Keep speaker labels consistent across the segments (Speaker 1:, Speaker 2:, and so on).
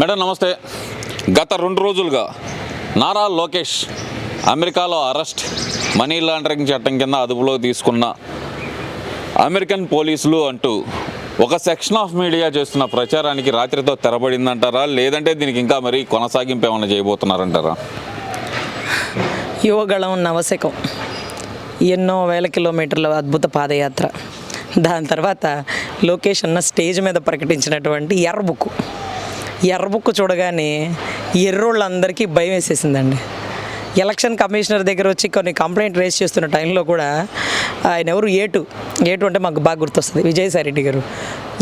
Speaker 1: Madam నమస్తే. గత రెండు రోజులుగా నారా లోకేష్ అమెరికాలో అరెస్ట్ మనీ లాండరింగ్ చట్టం కింద అదుపులో తీసుకున్న అమెరికన్ పోలీసులు అంటూ ఒక సెక్షన్ ఆఫ్ మీడియా చేస్తున్న ప్రచారానికి రాత్రితో తెరబడిందంటారా? లేదంటే దీనికి ఇంకా మరి కొనసాగింపు ఏమైనా చేయబోతున్నారంటారా?
Speaker 2: యువగళం నవశకం. ఎన్నో వేల కిలోమీటర్ల అద్భుత పాదయాత్ర. దాని తర్వాత లోకేష్ అన్న స్టేజ్ మీద ప్రకటించినటువంటి ఎర్ర ఎర్రబుక్కు చూడగానే ఎర్రోళ్ళందరికీ భయం వేసేసిందండి. ఎలక్షన్ కమిషనర్ దగ్గర వచ్చి కొన్ని కంప్లైంట్ రేస్ చేస్తున్న టైంలో కూడా ఆయన ఎవరు ఏటు ఏటు అంటే మాకు బాగా గుర్తొస్తుంది విజయసాయిరెడ్డి గారు.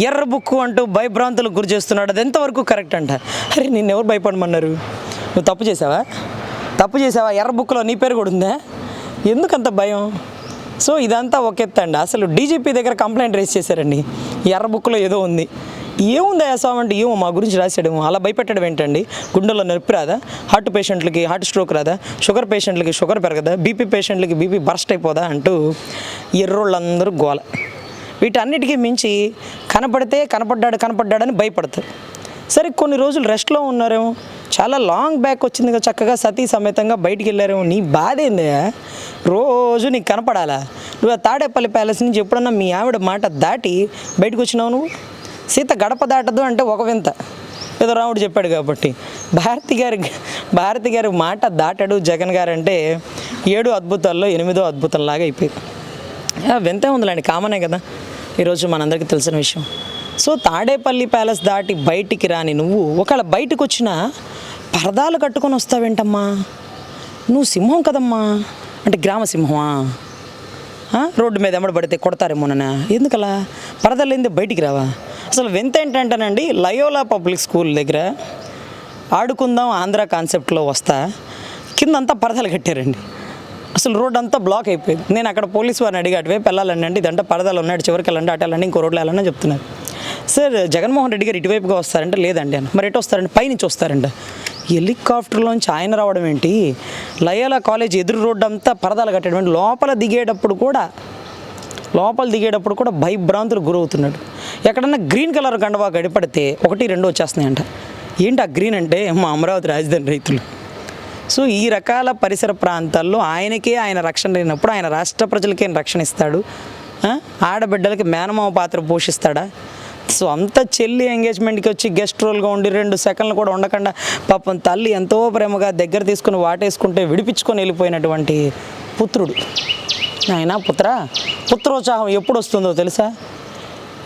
Speaker 2: ఎర్ర బుక్కు అంటూ భయభ్రాంతులకు గురి చేస్తున్నాడు అది ఎంతవరకు కరెక్ట్ అంట? అరే నిన్ను ఎవరు భయపడమన్నారు? నువ్వు తప్పు చేసావా? తప్పు చేసావా? ఎర్ర బుక్లో నీ పేరు కూడా ఉందా? ఎందుకంత భయం? సో ఇదంతా ఒక ఎత్తండి అండి. అసలు డీజీపీ దగ్గర కంప్లైంట్ రేస్ చేశారండి. ఎర్ర బుక్లో ఏదో ఉంది. ఏముంది స్వామి అంటే ఏమో మా గురించి రాశాడేమో. అలా భయపెట్టడం ఏంటండి? గుండెల్లో నొప్పి రాదా? హార్ట్ పేషెంట్లకి హార్ట్ స్ట్రోక్ రాదా? షుగర్ పేషెంట్లకి షుగర్ పెరగదా? బీపీ పేషెంట్లకి బీపీ బర్స్ట్ అయిపోదా అంటూ ఎర్రోళ్ళందరూ గోల. వీటన్నిటికీ మించి కనపడితే కనపడ్డాడు కనపడ్డాడని భయపడతారు. సరే కొన్ని రోజులు రెస్ట్లో ఉన్నారేమో. చాలా లాంగ్ బ్యాక్ వచ్చింది కదా చక్కగా సతీ సమేతంగా బయటికి వెళ్ళారేమో. నీ బాధ ఏందే రోజు నీకు కనపడాలా? నువ్వు ఆ తాడేపల్లి ప్యాలెస్ నుంచి ఎప్పుడన్నా మీ ఆవిడ మాట దాటి బయటకు వచ్చినావు నువ్వు? సీత గడప దాటదు అంటే ఒక వింత. ఏదో రాముడు చెప్పాడు కాబట్టి. భారతి గారి భారతి గారి మాట దాటాడు జగన్ గారు అంటే ఏడు అద్భుతాల్లో ఎనిమిదో అద్భుతంలాగా అయిపోయింది. వింతే ఉందిలేండి కామనే కదా. ఈరోజు మనందరికీ తెలిసిన విషయం. సో తాడేపల్లి ప్యాలెస్ దాటి బయటికి రాని నువ్వు ఒకవేళ బయటకు వచ్చినా పరదాలు కట్టుకొని వస్తావేంటమ్మా? నువ్వు సింహం కదమ్మా? అంటే గ్రామ సింహమా? రోడ్డు మీద ఎమ్మడబడితే కొడతారేమోనన్నా? ఎందుకలా? పరదలు ఏంది బయటికి రావా? అసలు వింత ఏంటంటేనండి లయోలా పబ్లిక్ స్కూల్ దగ్గర ఆడుకుందాం ఆంధ్ర కాన్సెప్ట్లో వస్తా కిందంతా పరదలు కట్టారండి. అసలు రోడ్ అంతా బ్లాక్ అయిపోయింది. నేను అక్కడ పోలీస్ వారిని అడిగి అటువైపు వెళ్ళాలండి అంటే ఇదంతా పరదాలు ఉన్నాడు చివరికి వెళ్ళండి అటు వెళ్ళండి ఇంకో రోడ్లో వెళ్ళండి చెప్తున్నారు. సార్ జగన్మోహన్ రెడ్డి గారు ఇటువైపుగా వస్తారంటే లేదండి అని మరి ఎటు వస్తారండి? పైనుంచి వస్తారంట. హెలికాప్టర్లోంచి ఆయన రావడం ఏంటి? లయోలా కాలేజ్ ఎదురు రోడ్డు అంతా పరదాలు కట్టడం లోపల దిగేటప్పుడు కూడా లోపల దిగేటప్పుడు కూడా భయభ్రాంతులు గురవుతున్నాడు. ఎక్కడన్నా గ్రీన్ కలర్ కండవా గడిపడితే ఒకటి రెండు వచ్చేస్తున్నాయంట. ఏంటి ఆ గ్రీన్ అంటే? మా అమరావతి రాజధాని రైతులు. సో ఈ రకాల పరిసర ప్రాంతాల్లో ఆయనకే ఆయన రక్షణ లేనప్పుడు ఆయన రాష్ట్ర ప్రజలకే రక్షణ ఇస్తాడు. ఆడబిడ్డలకి మేనమామ పాత్ర పోషిస్తాడా? సో అంత చెల్లి ఎంగేజ్మెంట్కి వచ్చి గెస్ట్ రోల్గా ఉండి రెండు సెకండ్లు కూడా ఉండకుండా పాపం తల్లి ఎంతో ప్రేమగా దగ్గర తీసుకుని వాటేసుకుంటే విడిపించుకొని వెళ్ళిపోయినటువంటి పుత్రుడు. ఆయన పుత్ర పుత్రోత్సాహం ఎప్పుడు వస్తుందో తెలుసా?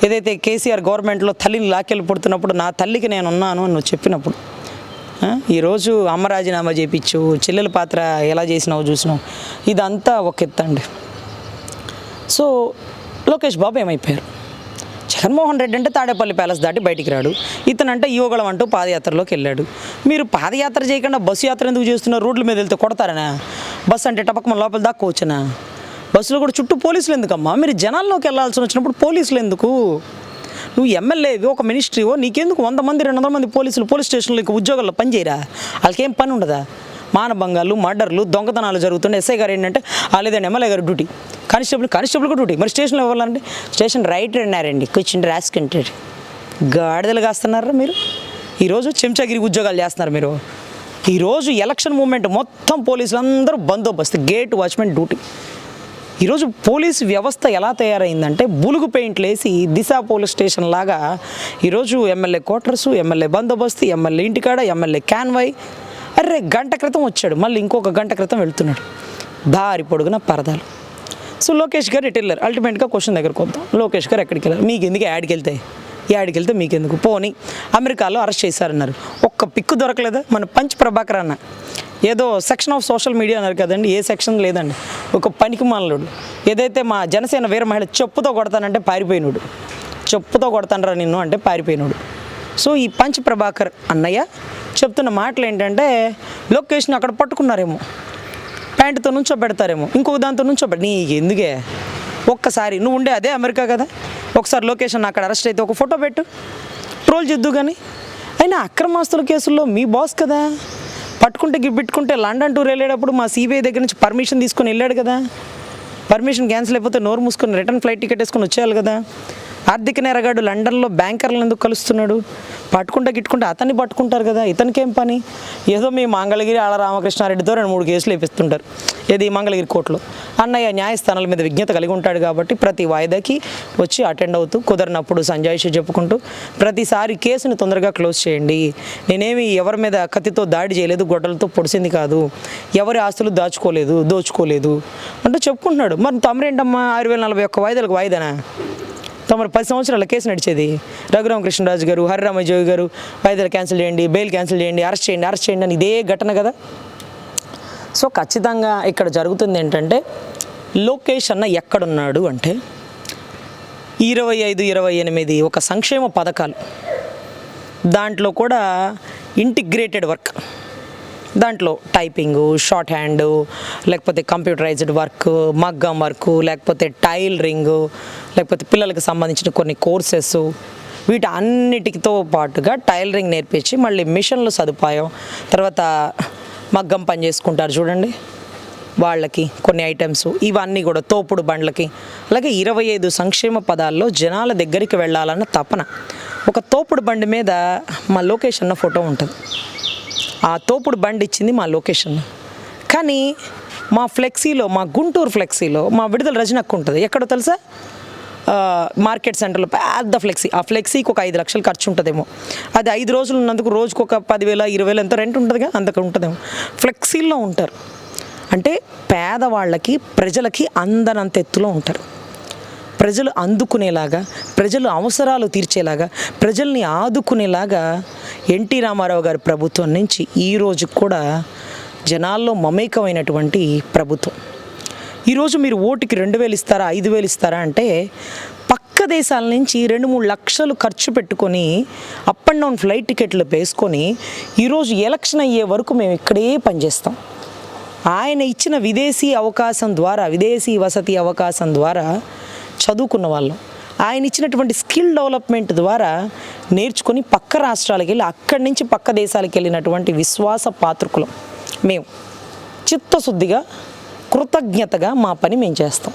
Speaker 2: ఏదైతే కేసీఆర్ గవర్నమెంట్లో తల్లిని లాక్కెళ్ళి పుడుతున్నప్పుడు నా తల్లికి నేను ఉన్నాను అని నువ్వు చెప్పినప్పుడు ఈరోజు అమ్మ రాజీనామా చేయించు చెల్లెల పాత్ర ఎలా చేసినావు చూసినావు. ఇదంతా ఒక ఎత్తండి. సో లోకేష్ బాబు ఏమైపోయారు? జగన్మోహన్ రెడ్డి అంటే తాడేపల్లి ప్యాలెస్ దాటి బయటికి రాడు. ఇతనంటే ఈవగలం అంటూ పాదయాత్రలోకి వెళ్ళాడు. మీరు పాదయాత్ర చేయకుండా బస్సు యాత్ర ఎందుకు చేస్తున్నారు? రోడ్ల మీద వెళ్తే కొడతారనా? బస్సు అంటే టపకమ లోపల దాక్కోవచ్చునా? బస్సులో కూడా చుట్టూ పోలీసులు ఎందుకమ్మా? మీరు జనాల్లోకి వెళ్ళాల్సి వచ్చినప్పుడు పోలీసులు ఎందుకు? నువ్వు ఎమ్మెల్యేవి ఒక మినిస్ట్రీవో నీకెందుకు వంద మంది రెండు వందల మంది పోలీసులు పోలీస్ స్టేషన్లో ఇంకా ఉద్యోగాల్లో పనిచేయరా వాళ్ళకేం పని ఉండదా? మానభంగాలు మర్డర్లు దొంగతనాలు జరుగుతుండే ఎస్ఐ గారు ఏంటంటే ఆ లేదండి ఎమ్మెల్యే గారు డ్యూటీ. కానిస్టేబుల్ కానిస్టేబుల్ కూడా డ్యూటీ. మరి స్టేషన్లో ఇవ్వాలండి స్టేషన్ రైట్ అన్నారండి కూర్చుండి రాసుకుంటారు గాడిదలు కాస్తున్నారా మీరు? ఈరోజు చెంచాగిరి ఉద్యోగాలు చేస్తున్నారు మీరు. ఈరోజు ఎలక్షన్ మూమెంట్ మొత్తం పోలీసులు అందరూ బందోబస్తు గేట్ వాచ్మెన్ డ్యూటీ. ఈరోజు పోలీసు వ్యవస్థ ఎలా తయారైందంటే బులుగు పెయింట్లు వేసి దిశ పోలీస్ స్టేషన్ లాగా ఈరోజు ఎమ్మెల్యే క్వార్టర్స్ ఎమ్మెల్యే బందోబస్తు ఎమ్మెల్యే ఇంటికాడ ఎమ్మెల్యే క్యాన్వై అరే గంట క్రితం వచ్చాడు. మళ్ళీ ఇంకొక గంట క్రితం వెళ్తున్నాడు. దారి పొడుగున పరదాలు. సో లోకేష్ గారు ఇటు వెళ్ళారు. అల్టిమేట్గా క్వశ్చన్ దగ్గరకు వద్దాం. లోకేష్ గారు ఎక్కడికి వెళ్ళారు? మీకు ఎందుకు యాడ్కి వెళ్తాయి యాడికి వెళ్తే మీకెందుకు పోని అమెరికాలో అరెస్ట్ చేశారన్నారు. ఒక్క పిక్కు దొరకలేదా? మన పంచ్ ప్రభాకర్ అన్న. ఏదో సెక్షన్ ఆఫ్ సోషల్ మీడియా అన్నారు కదండి. ఏ సెక్షన్ లేదండి. ఒక పనికి ఏదైతే మా జనసేన వీర మహిళ చెప్పుతో కొడతానంటే పారిపోయినాడు. చెప్పుతో కొడతానరా నిన్ను అంటే పారిపోయినాడు. సో ఈ పంచ్ ప్రభాకర్ అన్నయ్య చెప్తున్న మాటలు ఏంటంటే లొకేషన్ అక్కడ పట్టుకున్నారేమో. ప్యాంటుతో నుంచో పెడతారేమో. ఇంకొక దాంతో నుంచో పెడ నీకు ఎందుకే? ఒక్కసారి నువ్వు ఉండే అదే అమెరికా కదా. ఒకసారి లొకేషన్ అక్కడ అరెస్ట్ అయితే ఒక ఫోటో పెట్టు. ట్రోల్ చేద్దు కానీ అయినా అక్రమాస్తుల కేసుల్లో మీ బాస్ కదా. పట్టుకుంటే గిబ్బెట్టుకుంటే లండన్ టూర్ వెళ్ళేటప్పుడు మా సిబిఐ దగ్గర నుంచి పర్మిషన్ తీసుకొని వెళ్ళాడు కదా. పర్మిషన్ క్యాన్సిల్ అయిపోతే నోరు మూసుకొని రిటర్న్ ఫ్లైట్ టికెట్ వేసుకొని వచ్చేయాలి కదా. ఆర్థిక నేరగాడు లండన్లో బ్యాంకర్లను ఎందుకు కలుస్తున్నాడు? పట్టుకుంటా గిట్టుకుంటే అతన్ని పట్టుకుంటారు కదా ఇతనికేం పని? ఏదో మీ మంగళగిరి ఆళ్ళ రామకృష్ణారెడ్డితో రెండు మూడు కేసులు వేపిస్తుంటారు. ఏది మంగళగిరి కోర్టులో? అన్నయ్య న్యాయస్థానాల మీద విజ్ఞత కలిగి ఉంటాడు కాబట్టి ప్రతి వాయిదాకి వచ్చి అటెండ్ అవుతూ కుదరినప్పుడు సంజాయిషి చెప్పుకుంటూ ప్రతిసారి కేసుని తొందరగా క్లోజ్ చేయండి. నేనేమి ఎవరి మీద కత్తితో దాడి చేయలేదు గొడ్డలతో పొడిసింది కాదు. ఎవరి ఆస్తులు దాచుకోలేదు దోచుకోలేదు అంటే చెప్పుకుంటున్నాడు. మరి తమరేంటమ్మా? ఆరు వేల నలభై ఒక్క వాయిదాలకు వాయిదానా? తమరు పది సంవత్సరాల కేసు నడిచేది. రఘురామ కృష్ణరాజు గారు హరిరామజోగి గారు వాయిదాలు క్యాన్సిల్ చేయండి బెయిల్ క్యాన్సిల్ చేయండి అరెస్ట్ చేయండి అరెస్ట్ చేయండి అని ఇదే ఘటన కదా? సో ఖచ్చితంగా ఇక్కడ జరుగుతుంది ఏంటంటే లోకేష్ అన్న ఎక్కడున్నాడు అంటే ఇరవై ఐదు ఇరవై ఎనిమిది ఒక సంక్షేమ పథకాలు దాంట్లో కూడా ఇంటిగ్రేటెడ్ వర్క్. దాంట్లో టైపింగు షార్ట్ హ్యాండ్ లేకపోతే కంప్యూటరైజ్డ్ వర్క్ మగ్గం వర్క్ లేకపోతే టైలరింగ్ లేకపోతే పిల్లలకు సంబంధించిన కొన్ని కోర్సెస్. వీటి అన్నిటితో పాటుగా టైలరింగ్ నేర్పించి మళ్ళీ మిషన్లు సదుపాయం. తర్వాత మగ్గం పని చేసుకుంటారు చూడండి. వాళ్ళకి కొన్ని ఐటమ్స్. ఇవన్నీ కూడా తోపుడు బండ్లకి. అలాగే ఇరవై ఐదు సంక్షేమ పదాల్లో జనాల దగ్గరికి వెళ్ళాలన్న తపన. ఒక తోపుడు బండి మీద మా లొకేషన్ ఫోటో ఉంటుంది. ఆ తోపుడు బండి ఇచ్చింది మా లొకేషన్. కానీ మా ఫ్లెక్సీలో మా గుంటూరు ఫ్లెక్సీలో మా విడుదల రజనక్కు ఉంటుంది. ఎక్కడో తెలుసా? మార్కెట్ సెంటర్లో పెద్ద ఫ్లెక్సీ. ఆ ఫ్లెక్సీకి ఒక ఐదు లక్షలు ఖర్చు ఉంటుందేమో. అది ఐదు రోజులు ఉన్నందుకు రోజుకు ఒక పదివేల ఇరవై వేలు ఎంత రెంట్ ఉంటుందిగా? అంతకు ఉంటుందేమో. ఫ్లెక్సీల్లో ఉంటారు. అంటే పేదవాళ్ళకి ప్రజలకి అందనంత ఎత్తులో ఉంటారు. ప్రజలు అందుకునేలాగా ప్రజలు అవసరాలు తీర్చేలాగా ప్రజల్ని ఆదుకునేలాగా ఎన్టీ రామారావు గారి ప్రభుత్వం నుంచి ఈరోజు కూడా జనాల్లో మమేకమైనటువంటి ప్రభుత్వం. ఈరోజు మీరు ఓటుకి రెండు వేలు ఇస్తారా ఐదు వేలు ఇస్తారా అంటే పక్క దేశాల నుంచి రెండు మూడు లక్షలు ఖర్చు పెట్టుకొని అప్ అండ్ డౌన్ ఫ్లైట్ టికెట్లు వేసుకొని ఈరోజు ఎలక్షన్ అయ్యే వరకు మేము ఇక్కడే పనిచేస్తాం. ఆయన ఇచ్చిన విదేశీ అవకాశం ద్వారా విదేశీ వసతి అవకాశం ద్వారా చదువుకున్న వాళ్ళం. ఆయన ఇచ్చినటువంటి స్కిల్ డెవలప్మెంట్ ద్వారా నేర్చుకొని పక్క రాష్ట్రాలకు వెళ్ళి అక్కడి నుంచి పక్క దేశాలకు వెళ్ళినటువంటి విశ్వాస పాత్రకులం మేము. చిత్తశుద్ధిగా కృతజ్ఞతగా మా పని మేము చేస్తాం.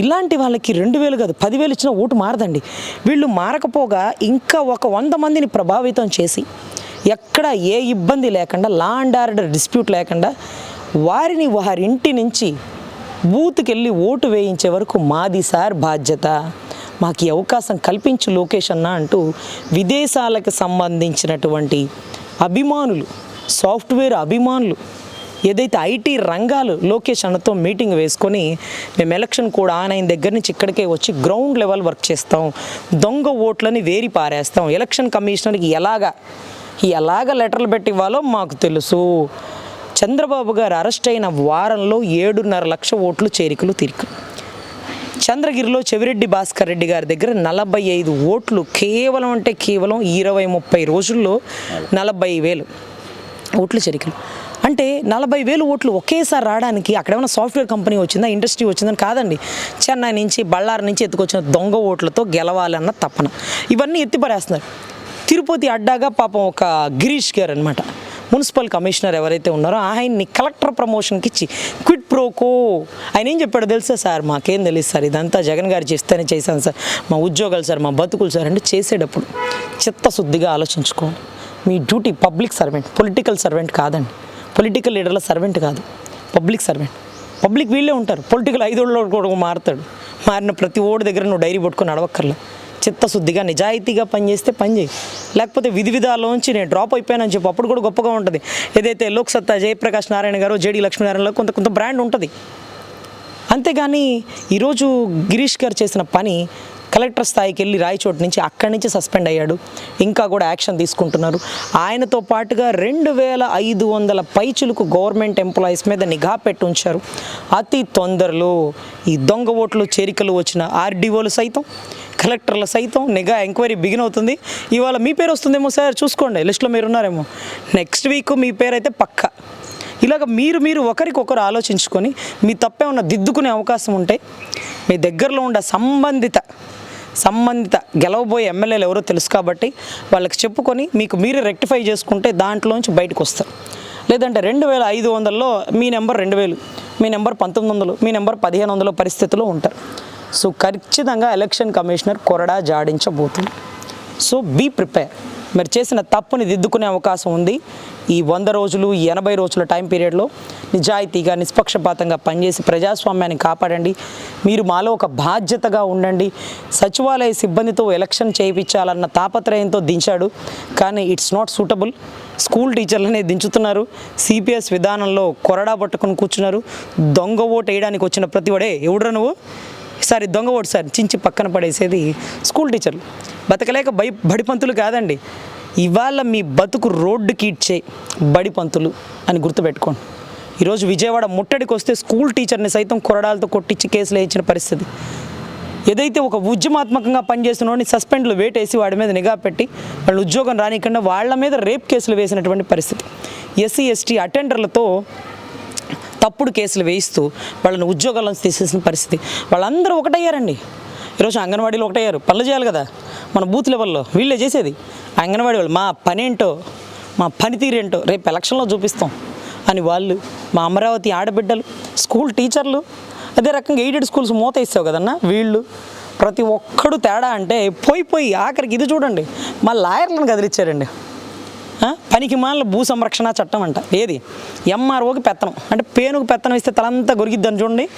Speaker 2: ఇలాంటి వాళ్ళకి రెండు వేలు కాదు పదివేలు ఇచ్చిన ఓటు మారదండి. వీళ్ళు మారకపోగా ఇంకా ఒక వంద మందిని ప్రభావితం చేసి ఎక్కడ ఏ ఇబ్బంది లేకుండా లా అండ్ ఆర్డర్ డిస్ప్యూట్ లేకుండా వారిని వారింటి నుంచి బూత్కి వెళ్ళి ఓటు వేయించే వరకు మాది సార్ బాధ్యత. మాకు ఈ అవకాశం కల్పించు లోకేష్ అన్న అంటూ విదేశాలకు సంబంధించినటువంటి అభిమానులు సాఫ్ట్వేర్ అభిమానులు ఏదైతే ఐటీ రంగాలు లోకేష్ అన్నతో మీటింగ్ వేసుకొని మేము ఎలక్షన్ కూడా ఆయన దగ్గర నుంచి ఇక్కడికే వచ్చి గ్రౌండ్ లెవెల్ వర్క్ చేస్తాం. దొంగ ఓట్లని వేరి పారేస్తాం. ఎలక్షన్ కమిషనర్కి ఎలాగా ఎలాగ లెటర్లు పెట్టి ఇవ్వాలో మాకు తెలుసు. చంద్రబాబు గారు అరెస్ట్ అయిన వారంలో ఏడున్నర లక్ష ఓట్లు చేరికలు తిరిగి చంద్రగిరిలో చెవిరెడ్డి భాస్కర్ రెడ్డి గారి దగ్గర నలభై ఐదు ఓట్లు కేవలం అంటే కేవలం ఇరవై ముప్పై రోజుల్లో నలభై వేలు ఓట్లు చెరికలు. అంటే నలభై వేలు ఓట్లు ఒకేసారి రావడానికి అక్కడ ఏమైనా సాఫ్ట్వేర్ కంపెనీ వచ్చిందా ఇండస్ట్రీ వచ్చిందని కాదండి. చెన్నై నుంచి బళ్ళారి నుంచి ఎత్తుకొచ్చిన దొంగ ఓట్లతో గెలవాలన్న తపన. ఇవన్నీ ఎత్తిపడేస్తున్నారు. తిరుపతి అడ్డాగా పాపం ఒక గిరీష్ గారు అనమాట మున్సిపల్ కమిషనర్ ఎవరైతే ఉన్నారో ఆయన్ని కలెక్టర్ ప్రమోషన్కి ఇచ్చి క్విట్ ప్రోకో. ఆయన ఏం చెప్పాడు తెలుసా సార్? మాకేం తెలియదు సార్. ఇదంతా జగన్ గారు చేస్తేనే చేశాను సార్. మా ఉద్యోగాలు సార్ మా బతుకులు సార్ అంటే చేసేటప్పుడు చిత్తశుద్ధిగా ఆలోచించుకోండి మీ duty public servant political servant కాదండి. పొలిటికల్ లీడర్ల సర్వెంట్ కాదు. Public servant. పబ్లిక్ వీళ్ళే ఉంటారు. పొలిటికల్ ఐదోళ్ళు కూడా మారుతాడు. మారిన ప్రతి ఓడి దగ్గర నువ్వు డైరీ పట్టుకొని నడవక్కర్లేదు చిత్తశుద్ధిగా నిజాయితీగా పనిచేస్తే పని చేయి. లేకపోతే విధి విధాలోంచి నేను డ్రాప్ అయిపోయానని చెప్పి అప్పుడు కూడా గొప్పగా ఉంటుంది. ఏదైతే లోక్సత్తా జయప్రకాష్ నారాయణ గారు జేడి లక్ష్మీనారాయణలో కొంత కొంత బ్రాండ్ ఉంటుంది. అంతేగాని ఈరోజు గిరీష్ గారు చేసిన పని కలెక్టర్ స్థాయికి వెళ్ళి రాయచోటు నుంచి అక్కడి నుంచి సస్పెండ్ అయ్యాడు. ఇంకా కూడా యాక్షన్ తీసుకుంటున్నారు. ఆయనతో పాటుగా రెండు వేల ఐదు వందల పైచులకు గవర్నమెంట్ ఎంప్లాయీస్ మీద నిఘా పెట్టి ఉంచారు. అతి తొందరలో ఈ దొంగ ఓట్లు చేరికలు వచ్చిన ఆర్డీఓలు సైతం కలెక్టర్ల సైతం నిఘా ఎంక్వైరీ బిగిన్ అవుతుంది. ఇవాళ మీ పేరు వస్తుందేమో సార్? చూసుకోండి. లిస్ట్లో మీరు ఉన్నారేమో నెక్స్ట్ వీక్ మీ పేరు అయితే పక్కా. ఇలాగ మీరు మీరు ఒకరికొకరు ఆలోచించుకొని మీ తప్పే ఉన్న దిద్దుకునే అవకాశం ఉంటే మీ దగ్గరలో ఉండే సంబంధిత సంబంధిత గెలవబోయే ఎమ్మెల్యేలు ఎవరో తెలుసు కాబట్టి వాళ్ళకి చెప్పుకొని మీకు మీరే రెక్టిఫై చేసుకుంటే దాంట్లోంచి బయటకు వస్తారు. లేదంటే రెండు వేల ఐదు వందల్లో మీ నెంబర్ రెండు వేలు మీ నెంబర్ పంతొమ్మిది వందలు మీ నెంబర్ పదిహేను వందల పరిస్థితిలో ఉంటారు. సో ఖచ్చితంగా ఎలక్షన్ కమిషనర్ కొరడా జాడించబోతుంది. So be prepare. మీరు చేసిన తప్పుని దిద్దుకునే అవకాశం ఉంది. ఈ వంద రోజులు ఎనభై రోజుల టైం పీరియడ్లో నిజాయితీగా నిష్పక్షపాతంగా పనిచేసి ప్రజాస్వామ్యాన్ని కాపాడండి. మీరు మాలో ఒక బాధ్యతగా ఉండండి. సచివాలయ సిబ్బందితో ఎలక్షన్ చేయించాలన్న తాపత్రయంతో దించాడు. కానీ ఇట్స్ నాట్ సూటబుల్ స్కూల్ టీచర్లనే దించుతున్నారు. సిపిఎస్ విధానంలో కొరడా పట్టుకుని కూర్చున్నారు. దొంగ ఓటు వేయడానికి వచ్చిన ప్రతి వాడే ఎవడురా నువ్వు? ఒకసారి దొంగ ఒకసారి సార్ చించి పక్కన పడేసేది స్కూల్ టీచర్లు. బతకలేక బై బడిపంతులు కాదండి. ఇవాళ మీ బతుకు రోడ్డుకి ఇచ్చే బడిపంతులు అని గుర్తుపెట్టుకోండి. ఈరోజు విజయవాడ ముట్టడికి వస్తే స్కూల్ టీచర్ని సైతం కొరడాలతో కొట్టించి కేసులు వేయించిన పరిస్థితి. ఏదైతే ఒక ఉద్యమాత్మకంగా పనిచేస్తున్నోడిని సస్పెండ్లు వేటేసి వాడి మీద నిఘా పెట్టి వాళ్ళు ఉద్యోగం రానికుండా వాళ్ళ మీద రేప్ కేసులు వేసినటువంటి పరిస్థితి. ఎస్సీ ఎస్టీ అటెండర్లతో తప్పుడు కేసులు వేయిస్తూ వాళ్ళని ఉద్యోగాలను తీసేసిన పరిస్థితి. వాళ్ళందరూ ఒకటయ్యారండి. ఈరోజు అంగన్వాడీలు ఒకటయ్యారు. పనులు చేయాలి కదా. మన బూత్ లెవెల్లో వీళ్ళే చేసేది. అంగన్వాడీ వాళ్ళు మా పని ఏంటో మా పనితీరేంటో రేపు ఎలక్షన్లో చూపిస్తాం. అని వాళ్ళు మా అమరావతి ఆడబిడ్డలు స్కూల్ టీచర్లు అదే రకంగా ఎయిడెడ్ స్కూల్స్ మూత ఇస్తావు కదన్నా వీళ్ళు ప్రతి ఒక్కడు తేడా అంటే పోయి పోయి ఆఖరికి ఇది చూడండి. మా లాయర్లను కదిలిచ్చారండి. పనికి మాల భూ సంరక్షణ చట్టం అంట. ఏది? ఎంఆర్ఓకి పెత్తనం. అంటే పేనుకు పెత్తనం ఇస్తే తలంతా గొరిగిద్దని చూడండి.